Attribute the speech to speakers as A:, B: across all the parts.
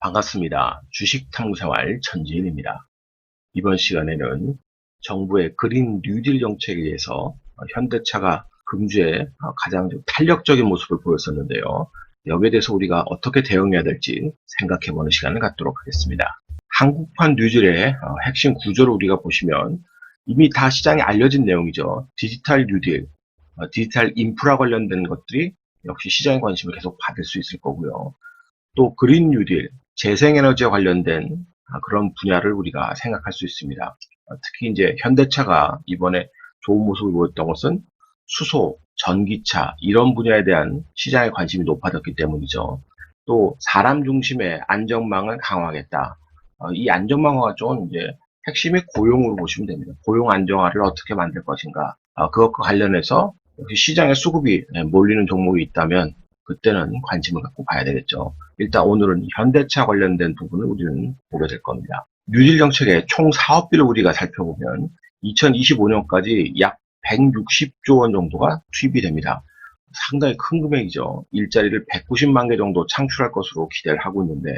A: 반갑습니다. 주식 탐구생활 전지인입니다. 이번 시간에는 정부의 그린 뉴딜 정책에 의해서 현대차가 금주에 가장 좀 탄력적인 모습을 보였었는데요. 여기에 대해서 우리가 어떻게 대응해야 될지 생각해보는 시간을 갖도록 하겠습니다. 한국판 뉴딜의 어, 핵심 구조를 우리가 보시면 이미 다 시장에 알려진 내용이죠. 디지털 뉴딜, 어, 디지털 인프라 관련된 것들이 역시 시장의 관심을 계속 받을 수 있을 거고요. 또 그린 뉴딜, 재생에너지와 관련된 아, 그런 분야를 우리가 생각할 수 있습니다. 어, 특히 이제 현대차가 이번에 좋은 모습을 보였던 것은 수소, 전기차 이런 분야에 대한 시장의 관심이 높아졌기 때문이죠. 또 사람 중심의 안전망을 강화하겠다. 어, 이 안전망 화가 이제 핵심이 고용으로 보시면 됩니다. 고용 안정화를 어떻게 만들 것인가. 어, 그것과 관련해서 역 시 시장에 수급이 예, 몰리는 종목이 있다면 그때는 관심을 갖고 봐야 되겠죠. 일단 오늘은 현대차 관련된 부분을 우리는 보게 될 겁니다. 뉴딜 정책의 총 사업비를 우리가 살펴보면 2025년까지 약 160조 원 정도가 투입이 됩니다. 상당히 큰 금액이죠. 일자리를 190만 개 정도 창출할 것으로 기대를 하고 있는데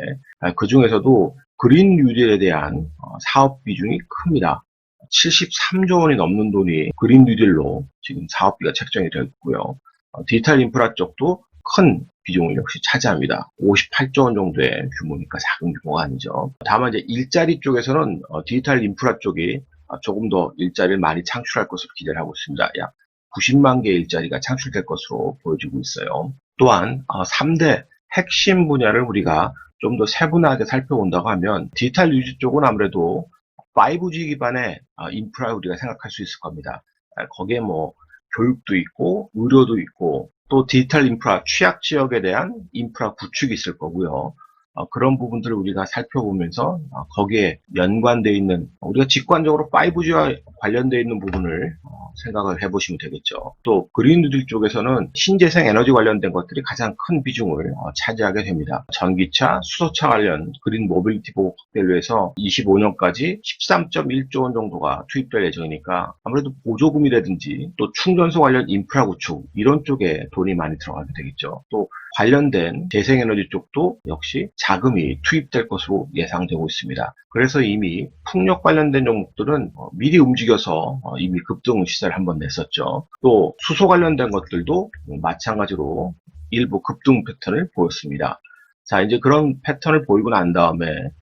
A: 그 중에서도 그린 뉴딜에 대한 어, 사업 비중이 큽니다. 73조 원이 넘는 돈이 그린 뉴딜로 지금 사업비가 책정이 되어 있고요. 어, 디지털 인프라 쪽도 큰 비중을 역시 차지합니다. 58조 원 정도의 규모니까 작은 규모가 아니죠. 다만 이제 일자리 쪽에서는 어, 디지털 인프라 쪽이 어, 조금 더 일자리를 많이 창출할 것으로 기대를 하고 있습니다. 약 90만 개의 일자리가 창출될 것으로 보여지고 있어요. 또한 3대 핵심 분야를 우리가 좀 더 세분화하게 살펴본다고 하면 디지털 유지 쪽은 아무래도 5G 기반의 인프라 우리가 생각할 수 있을 겁니다. 아, 거기에 뭐 교육도 있고 의료도 있고 또 디지털 인프라 취약 지역에 대한 인프라 구축이 있을 거고요. 어, 그런 부분들을 우리가 살펴보면서 어, 거기에 연관되어 있는 우리가 직관적으로 5G와 관련되어 있는 부분을 어, 생각을 해보시면 되겠죠. 또 그린 뉴딜 쪽에서는 신재생 에너지 관련된 것들이 가장 큰 비중을 어, 차지하게 됩니다. 전기차, 수소차 관련 그린 모빌리티 보호 확대를 위해서 25년까지 13.1조 원 정도가 투입될 예정이니까 아무래도 보조금이라든지 또 충전소 관련 인프라 구축 이런 쪽에 돈이 많이 들어가게 되겠죠. 또 관련된 재생에너지 쪽도 역시 자금이 투입될 것으로 예상되고 있습니다. 그래서 이미 풍력 관련된 종목들은 어, 미리 움직여서 어, 이미 급등 시세를 한번 냈었죠. 또 수소 관련된 것들도 마찬가지로 일부 급등 패턴을 보였습니다. 자, 이제 그런 패턴을 보이고 난 다음에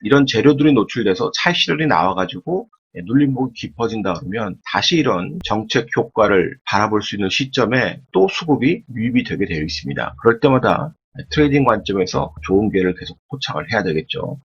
A: 이런 재료들이 노출돼서 차익실현이 나와가지고 예, 눌림목이 깊어진다 그러면 다시 이런 정책 효과를 바라볼 수 있는 시점에 또 수급이 유입이 되게 되어 있습니다. 그럴 때마다 트레이딩 관점에서 좋은 기회를 계속 포착을 해야 되겠죠.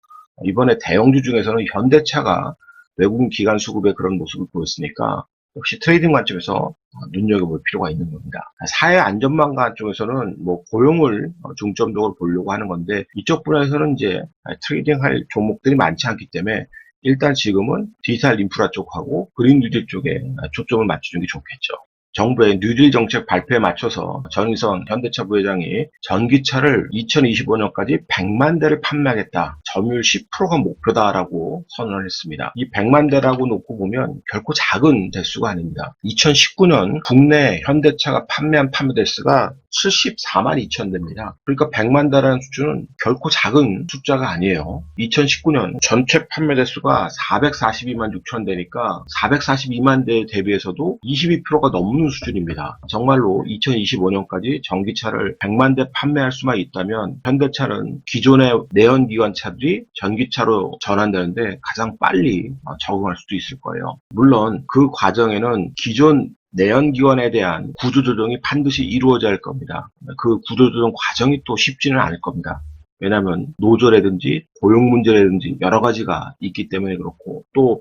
A: 이번에 대형주 중에서는 현대차가 외국인 기관 수급의 그런 모습을 보였으니까 역시 트레이딩 관점에서 눈여겨볼 필요가 있는 겁니다. 사회 안전망관 쪽에서는 뭐 고용을 중점적으로 보려고 하는 건데 이쪽 분야에서는 이제 트레이딩 할 종목들이 많지 않기 때문에 일단 지금은 디지털 인프라 쪽하고 그린 뉴딜 쪽에 초점을 맞추는 게 좋겠죠. 정부의 뉴딜 정책 발표에 맞춰서 전희선 현대차 부회장이 전기차를 2025년까지 100만 대를 판매하겠다. 점유율 10%가 목표다라고 선언을 했습니다. 이 100만 대라고 놓고 보면 결코 작은 대수가 아닙니다. 2019년 국내 현대차가 판매한 판매 대수가 74만 2천 대입니다. 그러니까 100만 대라는 수준은 결코 작은 숫자가 아니에요. 2019년 전체 판매 대수가 442만 6천 대니까 442만 대 대비해서도 22%가 넘는 수준입니다. 정말로 2025년까지 전기차를 100만 대 판매할 수만 있다면 현대차는 기존의 내연기관차들이 전기차로 전환되는데 가장 빨리 적응할 수도 있을 거예요. 물론 그 과정에는 기존 내연기관에 대한 구조조정이 반드시 이루어져야 할 겁니다. 그 구조조정 과정이 또 쉽지는 않을 겁니다. 왜냐하면 노조라든지 고용 문제라든지 여러 가지가 있기 때문에 그렇고 또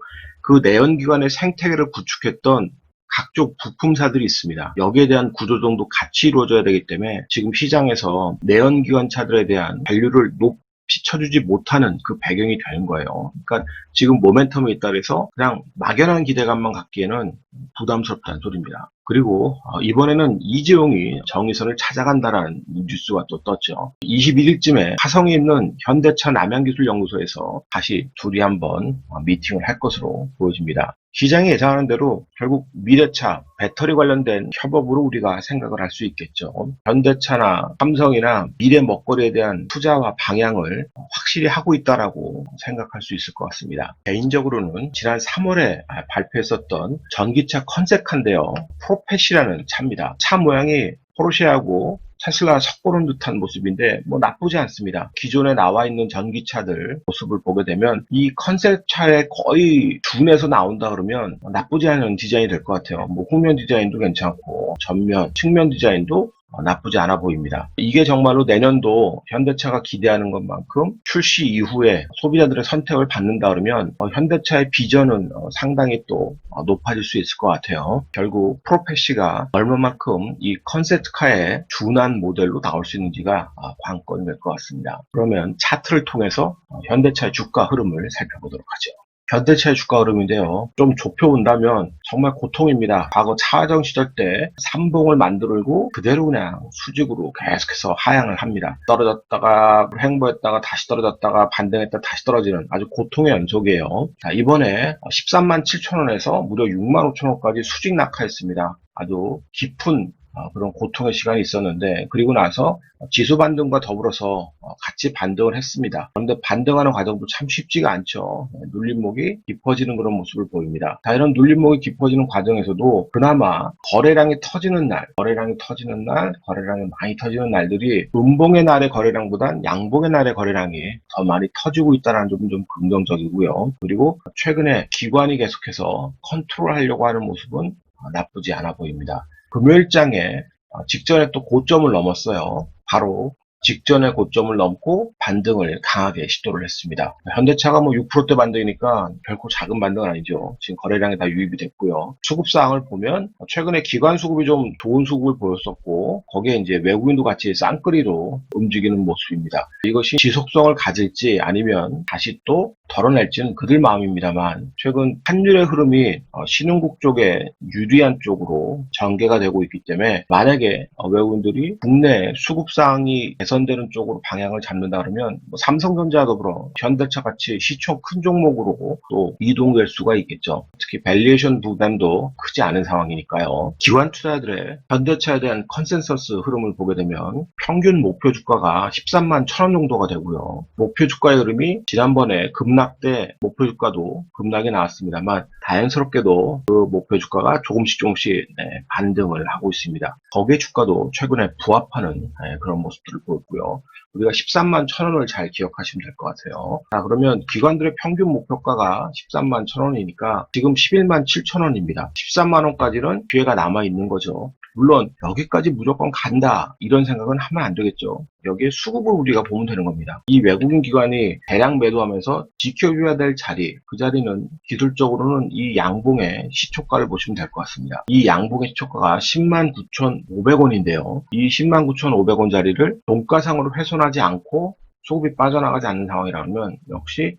A: 그 내연기관의 생태계를 구축했던 각종 부품사들이 있습니다. 여기에 대한 구조조정도 같이 이루어져야 되기 때문에 지금 시장에서 내연기관차들에 대한 밸류를 높 쳐주지 못하는 그 배경이 되는 거예요. 그러니까 지금 모멘텀에 있다 그래서 그냥 막연한 기대감만 갖기에는 부담스럽다는 소리입니다. 그리고 어, 이번에는 이재용이 정의선을 찾아간다라는 뉴스가 또 떴죠. 21일쯤에 화성에 있는 현대차 남양기술연구소에서 다시 둘이 한번 어, 미팅을 할 것으로 보여집니다. 기장이 예상하는 대로 결국 미래차, 배터리 관련된 협업으로 우리가 생각을 할 수 있겠죠. 현대차나 삼성이나 미래 먹거리에 대한 투자와 방향을 확실히 하고 있다라고 생각할 수 있을 것 같습니다. 개인적으로는 지난 3월에 발표했었던 전기차 컨셉카인데요. 프로펫이라는 차입니다. 차 모양이 포르쉐하고 테슬라 섞어놓은 듯한 모습인데 뭐 나쁘지 않습니다. 기존에 나와 있는 전기차들 모습을 보게 되면 이 컨셉 차에 거의 준해서 나온다 그러면 나쁘지 않은 디자인이 될 것 같아요. 뭐 후면 디자인도 괜찮고 전면, 측면 디자인도 어, 나쁘지 않아 보입니다. 이게 정말로 내년도 현대차가 기대하는 것만큼 출시 이후에 소비자들의 선택을 받는다 그러면 어, 현대차의 비전은 어, 상당히 또 어, 높아질 수 있을 것 같아요. 결국 프로페시가 얼마만큼 이 컨셉트카에 준한 모델로 나올 수 있는지가 어, 관건이 될 것 같습니다. 그러면 차트를 통해서 어, 현대차의 주가 흐름을 살펴보도록 하죠. 현대차의 주가 흐름인데요. 좀 좁혀본다면 정말 고통입니다. 과거 차정 시절 때 삼봉을 만들고 그대로 그냥 수직으로 계속해서 하향을 합니다. 떨어졌다가 횡보했다가 다시 떨어졌다가 반등했다 다시 떨어지는 아주 고통의 연속이에요. 자, 이번에 13만 7천 원에서 무려 6만 5천 원까지 수직 낙하했습니다. 아주 깊은 어, 그런 고통의 시간이 있었는데 그리고 나서 지수 반등과 더불어서 어, 같이 반등을 했습니다. 그런데 반등하는 과정도 참 쉽지가 않죠. 네, 눌림목이 깊어지는 그런 모습을 보입니다. 자, 이런 눌림목이 깊어지는 과정에서도 그나마 거래량이 터지는 날, 거래량이 터지는 날, 거래량이 많이 터지는 날들이 음봉의 날의 거래량보단 양봉의 날의 거래량이 더 많이 터지고 있다는 점은 좀 긍정적이고요. 그리고 최근에 기관이 계속해서 컨트롤하려고 하는 모습은 어, 나쁘지 않아 보입니다. 금요일장에 어, 직전에 또 고점을 넘었어요. 바로 직전의 고점을 넘고 반등을 강하게 시도를 했습니다. 현대차가 뭐 6%대 반등이니까 결코 작은 반등은 아니죠. 지금 거래량이 다 유입이 됐고요. 수급 사항을 보면 최근에 기관 수급이 좀 좋은 수급을 보였었고 거기에 이제 외국인도 같이 쌍끌이로 움직이는 모습입니다. 이것이 지속성을 가질지 아니면 다시 또 덜어낼지는 그들 마음입니다만 최근 환율의 흐름이 어, 신흥국 쪽에 유리한 쪽으로 전개가 되고 있기 때문에 만약에 어, 외국인들이 국내 수급 사항이 개선되는 쪽으로 방향을 잡는다 그러면 뭐 삼성전자 더불어 현대차 같이 시총 큰 종목으로 또 이동될 수가 있겠죠. 특히 밸리에이션 부담도 크지 않은 상황이니까요. 기관 투자들의 현대차에 대한 컨센서스 흐름을 보게 되면 평균 목표 주가가 13만 1천원 정도가 되고요. 목표 주가의 흐름이 지난번에 급락 때 목표 주가도 급락이 나왔습니다만 다행스럽게도 그 목표 주가가 조금씩 조금씩 네, 반등을 하고 있습니다. 거기에 주가도 최근에 부합하는 네, 그런 모습들을 보 였고요. 우리가 13만 1천원을 잘 기억하시면 될 것 같아요. 자, 그러면 기관들의 평균 목표가가 13만 1천원이니까 지금 11만 7천원입니다. 13만 원까지는 기회가 남아 있는 거죠. 물론 여기까지 무조건 간다 이런 생각은 하면 안 되겠죠. 여기에 수급을 우리가 보면 되는 겁니다. 이 외국인 기관이 대량 매도하면서 지켜줘야 될 자리, 그 자리는 기술적으로는 이 양봉의 시초가를 보시면 될 것 같습니다. 이 양봉의 시초가가 10만 9,500원인데요. 이 10만 9,500원 자리를 돈가상으로 훼손하지 않고 수급이 빠져나가지 않는 상황이라면 역시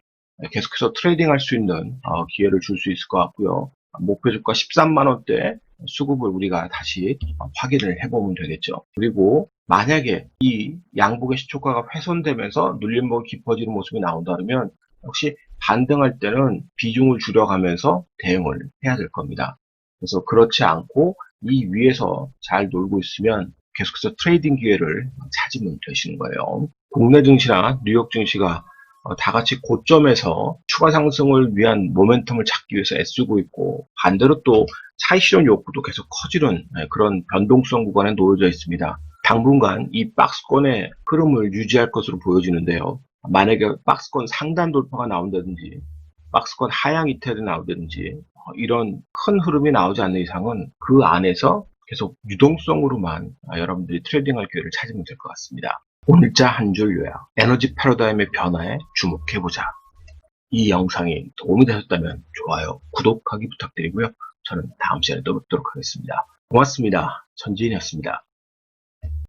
A: 계속해서 트레이딩 할 수 있는 어, 기회를 줄 수 있을 것 같고요. 목표 주가 13만 원대 수급을 우리가 다시 확인을 해보면 되겠죠. 그리고 만약에 이 양복의 시초가가 훼손되면서 눌림목이 깊어지는 모습이 나온다면 역시 반등할 때는 비중을 줄여가면서 대응을 해야 될 겁니다. 그래서 그렇지 않고 이 위에서 잘 놀고 있으면 계속해서 트레이딩 기회를 찾으면 되시는 거예요. 국내 증시나 뉴욕 증시가 어, 다 같이 고점에서 추가 상승을 위한 모멘텀을 찾기 위해서 애쓰고 있고 반대로 또 차익 실현 욕구도 계속 커지는 네, 그런 변동성 구간에 놓여져 있습니다. 당분간 이 박스권의 흐름을 유지할 것으로 보여지는데요. 만약에 박스권 상단 돌파가 나온다든지 박스권 하향 이탈이 나오든지 어, 이런 큰 흐름이 나오지 않는 이상은 그 안에서 계속 유동성으로만 아, 여러분들이 트레이딩할 기회를 찾으면 될 것 같습니다. 오늘자 한 줄 요약. 에너지 패러다임의 변화에 주목해보자. 이 영상이 도움이 되셨다면 좋아요, 구독하기 부탁드리고요. 저는 다음 시간에 또 뵙도록 하겠습니다. 고맙습니다. 전지인이었습니다.